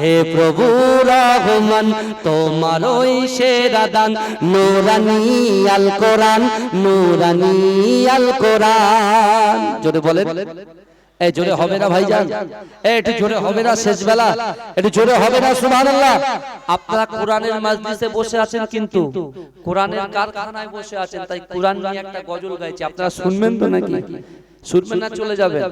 হে প্রভু রহমান, তোমার ওই সেরা দান, নুরানি আল কোরআন, নুরানি আল কোরআন। জোরে বলেন। এই জোরে হবে না ভাইজান। একটু জোরে হবে না শেষ বেলা একটু জোরে হবে না, সুবহানাল্লাহ। আপনারা কোরআনের মাজলিসে বসে আছেন কিন্তু। কোরআনের কারখানায় বসে আছেন, তাই কোরআন নিয়ে একটা গজল গাইছে। আপনারা শুনবেন তো নাকি? শুনবেন না চলে যাবেন।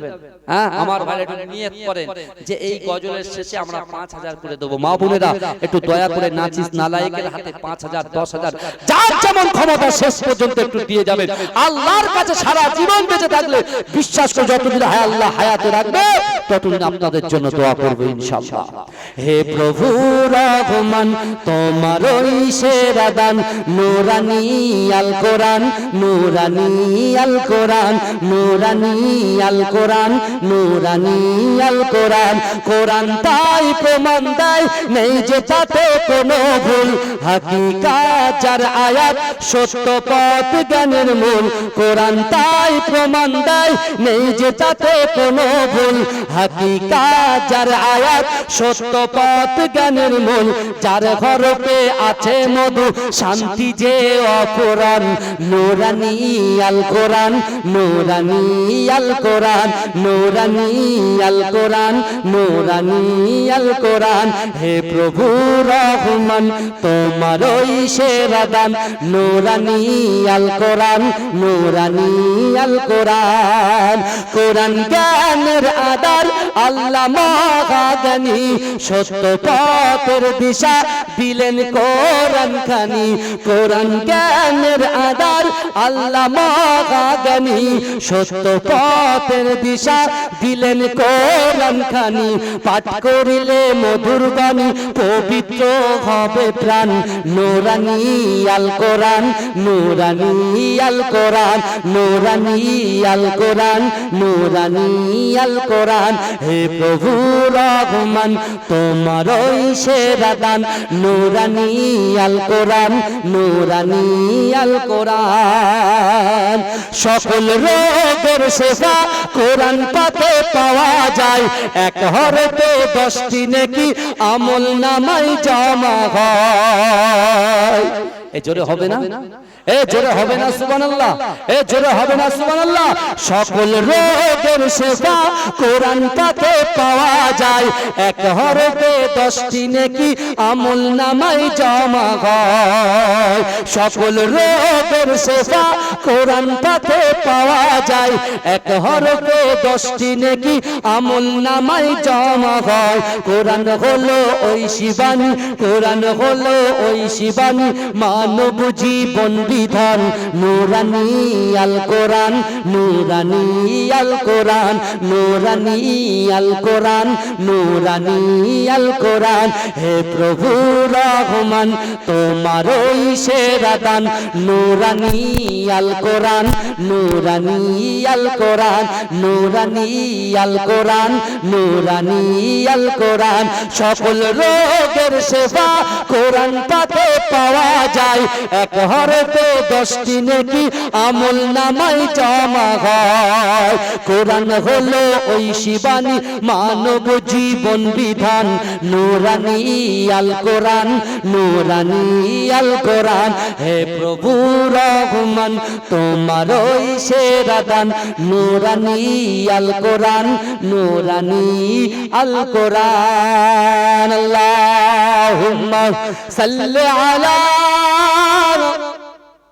হ্যাঁ আমার ভাই একটু নিয়ত করেন যে এই গজলের শেষে আমরা পাঁচ হাজার করে দেবো। মা বোনেরা একটু দয়া করে নাচিস নালায়েকের হাতে পাঁচ হাজার দশ হাজার। যার যেমন ক্ষমতা শেষ পর্যন্ত একটু দিয়ে যাবেন আল্লাহর কাছে সারা জীবন বেঁচে থাকলে বিশ্বাস করে যতদিন হায় আল্লাহ হায়াতে রাখবে ততদিন আপনাদের জন্য দোয়া করব ইনশাআল্লাহ। হে প্রভু রহমান তোমার ওই সেরা দান নুরানি আল কোরআন নুরানি আল কোরআন নুরানি আল কোরআন নুরানি আল কোরআন কোরআন তাই প্রমাণ দেয়, নেই যে তাতে কোনো ভুল। হাকিকাত যার আয়াত, সত্য পথ জ্ঞানের মূল। কোরআন তাই প্রমাণ দেয়, নেই যে তাতে কোনো ভুল। হাকিকাত যার আয়াত, সত্য পথ জ্ঞানের মূল। যার হরফে আছে মধু, শান্তি যে অপরাণ। নুরানি আল কোরআন নুরানি আল কোরআন, নোরানি আল কোরআন, নোরানি আল কোরআন। হে প্রভু রহমান, তোমার ওই সেরা দান, নোরানি আল কোরআন, নোরানি আল কোরআন। কোরআন জ্ঞানের আদার আল্লাহ মহাগানি সত্য পথের দিশা দিলেন কোরআন খানি কোরআন জ্ঞানের আদার আল্লাহ মহাগানি সত্য পথের দিশা দিলেন কোরআন খানি পাঠ করিলে মধুর বাণী, পবিত্র হবে প্রাণ। নোরানি আল কোরআন, নোরানি আল কোরআন, নোরানি আল কোরআন, নোরানি আল কোরআন। হে প্রভু, রহমান, তোমার ওই সেরা দান, নোরানি আল কোরআন, নোরানি আল কোরআন। সকল রোগের সেবা কোরআন পাতে পাওয়া যায়। এক হরতে দশটি নাকি আমল নামাই জমা হয়। এ জোরে হবে না? এ জোরে হবে না সুবহানাল্লাহ। এ জোরে হবে না সুবহানাল্লাহ। সকল রোগের সেবা কোরআন তাতে পাওয়া যায়। এক হরফে দশটি নেকি আমল নামাই জমা হয়। সকল রোগের সেবা কোরআন পাতে পাওয়া যায়। এক হরফে দশটি নেকি আমল নামাই জমা হয়। কোরআন হলো ওই শিবানী, কোরআন হলো ওই শিবানী, মানব জীবন বিধান। নুরানি আল কোরআন, নুরানি আল কোরআন, নুরানি আল কোরআন, নুরানি আল কোরআন। হে প্রভু রহমান তোমার ওই সেরা নুরানি আল কোরআন, নুরানি আল কোরআন, নুরানি আল কোরআন, নুরানি আল কোরআন। সকল রোগের সেবা কোরআন পাতে পাওয়া যায়। এক হরতে দশটি নেকি আমল নামাই জমা হয়। কোরআন হলো ওই শিবানী মানব জীবন বিধান। নুরানি আল কোরআন, নুরানি আল কোরআন হে প্রভু রহমান তোমার ওই সেরা দান, নুরানি আল কোরআন, নুরানি আল কোরআন, আল্লাহুম্মা সাল্লি আলা